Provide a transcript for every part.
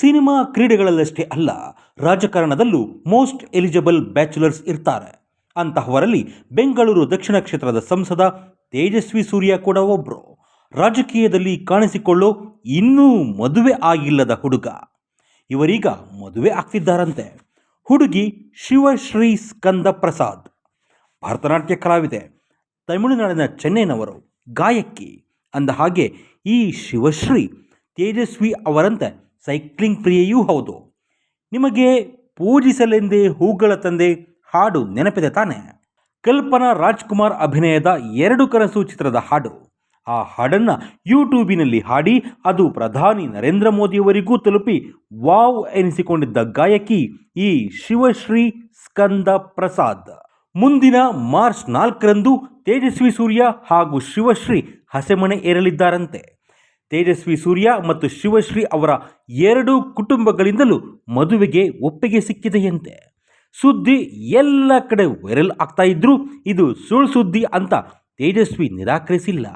Cinema ಕ್ರೀಡೆಗಳಲ್ಲಷ್ಟೇ ಅಲ್ಲ, ರಾಜಕಾರಣದಲ್ಲೂ most eligible bachelors ಇರ್ತಾರೆ. ಅಂತಹವರಲ್ಲಿ ಬೆಂಗಳೂರು ದಕ್ಷಿಣ ಕ್ಷೇತ್ರದ ಸಂಸದ ತೇಜಸ್ವಿ ಸೂರ್ಯ ಕೂಡ ಒಬ್ಬರು ರಾಜಕೀಯದಲ್ಲಿ ಕಾಣಿಸಿಕೊಳ್ಳೋ ಇನ್ನೂ ಮದುವೆ ಆಗಿಲ್ಲದ ಹುಡುಗ. ಇವರೀಗ ಮದುವೆ ಆಗ್ತಿದ್ದಾರಂತೆ. ಹುಡುಗಿ ಶಿವಶ್ರೀ ಸ್ಕಂದ ಪ್ರಸಾದ್ ಭರತನಾಟ್ಯ ಕಲಾವಿದೆ. ತಮಿಳುನಾಡಿನ ಚೆನ್ನೈನವರು. ಗಾಯಕಿ. ಅಂದ ಹಾಗೆ ಈ ಶಿವಶ್ರೀ ತೇಜಸ್ವಿ ಅವರಂತೆ ಸೈಕ್ಲಿಂಗ್ ಪ್ರಿಯೆಯೂ ಹೌದು. ನಿಮಗೆ ಪೂಜಿಸಲೆಂದೇ ಹೂಗಳ ತಂದೆ ಹಾಡು ನೆನಪಿದೆ ತಾನೆ. ಕಲ್ಪನಾ ರಾಜ್ಕುಮಾರ್ ಅಭಿನಯದ ಎರಡು ಕನಸು ಚಿತ್ರದ ಹಾಡು. ಆ ಹಾಡನ್ನು ಯೂಟ್ಯೂಬಿನಲ್ಲಿ ಹಾಡಿ ಅದು ಪ್ರಧಾನಿ ನರೇಂದ್ರ ಮೋದಿಯವರಿಗೂ ತಲುಪಿ ವಾವ್ ಎನಿಸಿಕೊಂಡಿದ್ದ ಗಾಯಕಿ ಈ ಶಿವಶ್ರೀ ಸ್ಕಂದ ಪ್ರಸಾದ್. ಮುಂದಿನ ಮಾರ್ಚ್ ನಾಲ್ಕರಂದು ತೇಜಸ್ವಿ ಸೂರ್ಯ ಹಾಗೂ ಶಿವಶ್ರೀ ಹಸೆಮಣೆ ಏರಲಿದ್ದಾರಂತೆ. ತೇಜಸ್ವಿ ಸೂರ್ಯ ಮತ್ತು ಶಿವಶ್ರೀ ಅವರ ಎರಡೂ ಕುಟುಂಬಗಳಿಂದಲೂ ಮದುವೆಗೆ ಒಪ್ಪಿಗೆ ಸಿಕ್ಕಿದೆಯಂತೆ. ಸುದ್ದಿ ಎಲ್ಲ ಕಡೆ ವೈರಲ್ ಆಗ್ತಾ ಇದ್ರೂ ಇದು ಸುಳ್ಳು ಸುದ್ದಿ ಅಂತ ತೇಜಸ್ವಿ ನಿರಾಕರಿಸಿಲ್ಲ.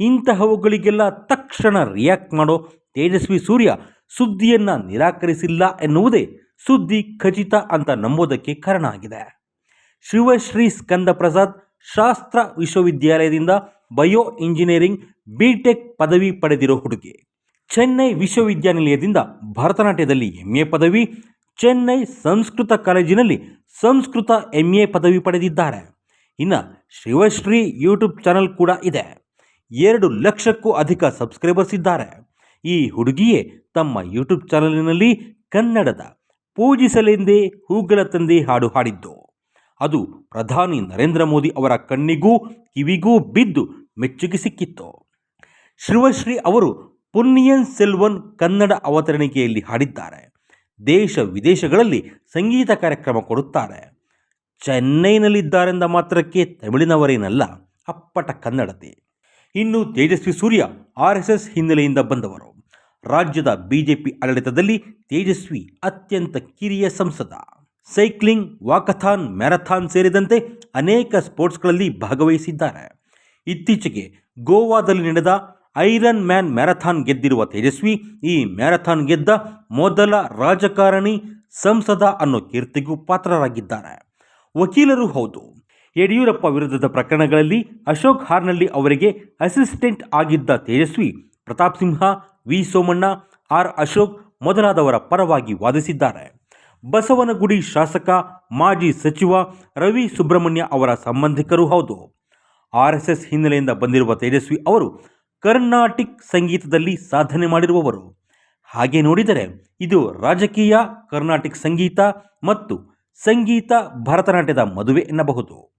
ಇಂತಹವುಗಳಿಗೆಲ್ಲ ತಕ್ಷಣ ರಿಯಾಕ್ಟ್ ಮಾಡೋ ತೇಜಸ್ವಿ ಸೂರ್ಯ ಸುದ್ದಿಯನ್ನು ನಿರಾಕರಿಸಿಲ್ಲ ಎನ್ನುವುದೇ ಸುದ್ದಿ ಖಚಿತ ಅಂತ ನಂಬೋದಕ್ಕೆ ಕಾರಣ ಆಗಿದೆ. ಶಿವಶ್ರೀ ಸ್ಕಂದ ಪ್ರಸಾದ್ ಶಾಸ್ತ್ರ ವಿಶ್ವವಿದ್ಯಾಲಯದಿಂದ ಬಯೋ ಇಂಜಿನಿಯರಿಂಗ್ ಬಿಟೆಕ್ ಪದವಿ ಪಡೆದಿರೋ ಹುಡುಗಿ. ಚೆನ್ನೈ ವಿಶ್ವವಿದ್ಯಾನಿಲಯದಿಂದ ಭರತನಾಟ್ಯದಲ್ಲಿ ಎಂ ಎ ಪದವಿ, ಚೆನ್ನೈ ಸಂಸ್ಕೃತ ಕಾಲೇಜಿನಲ್ಲಿ ಸಂಸ್ಕೃತ ಎಂ ಎ ಪದವಿ ಪಡೆದಿದ್ದಾರೆ. ಇನ್ನು ಶಿವಶ್ರೀ ಯೂಟ್ಯೂಬ್ ಚಾನಲ್ ಕೂಡ ಇದೆ. ಎರಡು ಲಕ್ಷಕ್ಕೂ ಅಧಿಕ ಸಬ್ಸ್ಕ್ರೈಬರ್ಸ್ ಇದ್ದಾರೆ. ಈ ಹುಡುಗಿಯೇ ತಮ್ಮ ಯೂಟ್ಯೂಬ್ ಚಾನಲಿನಲ್ಲಿ ಕನ್ನಡದ ಪೂಜಿಸಲೆಂದೇ ಹೂಗಳ ತಂದೆ ಹಾಡು ಹಾಡಿದ್ದು. ಅದು ಪ್ರಧಾನಿ ನರೇಂದ್ರ ಮೋದಿ ಅವರ ಕಣ್ಣಿಗೂ ಕಿವಿಗೂ ಬಿದ್ದು ಮೆಚ್ಚುಗೆ ಸಿಕ್ಕಿತ್ತು. ಶಿವಶ್ರೀ ಅವರು ಪುನ್ನಿಯನ್ ಸೆಲ್ವನ್ ಕನ್ನಡ ಅವತರಣಿಕೆಯಲ್ಲಿ ಹಾಡಿದ್ದಾರೆ. ದೇಶ ವಿದೇಶಗಳಲ್ಲಿ ಸಂಗೀತ ಕಾರ್ಯಕ್ರಮ ಕೊಡುತ್ತಾರೆ. ಚೆನ್ನೈನಲ್ಲಿದ್ದಾರೆಂದ ಮಾತ್ರಕ್ಕೆ ತಮಿಳಿನವರೇನಲ್ಲ, ಅಪ್ಪಟ ಕನ್ನಡತೆ. ಇನ್ನು Tejasvi Surya, R S S ಹಿನ್ನೆಲೆಯಿಂದ ಬಂದವರು. ರಾಜ್ಯದ ಬಿಜೆಪಿ ಆಡಳಿತದಲ್ಲಿ ತೇಜಸ್ವಿ ಅತ್ಯಂತ ಕಿರಿಯ ಸಂಸದ. ಸೈಕ್ಲಿಂಗ್, ವಾಕಥಾನ್, ಮ್ಯಾರಥಾನ್ ಸೇರಿದಂತೆ ಅನೇಕ ಸ್ಪೋರ್ಟ್ಸ್ಗಳಲ್ಲಿ ಭಾಗವಹಿಸಿದ್ದಾರೆ. ಇತ್ತೀಚೆಗೆ ಗೋವಾದಲ್ಲಿ ನಡೆದ ಐರನ್ ಮ್ಯಾನ್ ಮ್ಯಾರಥಾನ್ ಗೆದ್ದಿರುವ ತೇಜಸ್ವಿ ಈ ಮ್ಯಾರಥಾನ್ ಗೆದ್ದ ಮೊದಲ ರಾಜಕಾರಣಿ ಸಂಸದ ಅನ್ನೋ ಕೀರ್ತಿಗೂ ಪಾತ್ರರಾಗಿದ್ದಾರೆ. ವಕೀಲರು ಹೌದು. ಯಡಿಯೂರಪ್ಪ ವಿರುದ್ಧದ ಪ್ರಕರಣಗಳಲ್ಲಿ ಅಶೋಕ್ ಹಾರ್ನಳ್ಳಿ ಅವರಿಗೆ ಅಸಿಸ್ಟೆಂಟ್ ಆಗಿದ್ದ ತೇಜಸ್ವಿ, ಪ್ರತಾಪ್ ಸಿಂಹ, ವಿ ಸೋಮಣ್ಣ, ಆರ್ ಅಶೋಕ್ ಮೊದಲಾದವರ ಪರವಾಗಿ ವಾದಿಸಿದ್ದಾರೆ. ಬಸವನಗುಡಿ ಶಾಸಕ, ಮಾಜಿ ಸಚಿವ ರವಿ ಸುಬ್ರಹ್ಮಣ್ಯ ಅವರ ಸಂಬಂಧಿಕರು ಹೌದು. ಆರ್ ಎಸ್ ಎಸ್ ಹಿನ್ನೆಲೆಯಿಂದ ಬಂದಿರುವ ತೇಜಸ್ವಿ ಅವರು ಕರ್ನಾಟಿಕ್ ಸಂಗೀತದಲ್ಲಿ ಸಾಧನೆ ಮಾಡಿರುವವರು. ಹಾಗೆ ನೋಡಿದರೆ ಇದು ರಾಜಕೀಯ, ಕರ್ನಾಟಿಕ್ ಸಂಗೀತ ಮತ್ತು ಸಂಗೀತ ಭರತನಾಟ್ಯದ ಮದುವೆ ಎನ್ನಬಹುದು.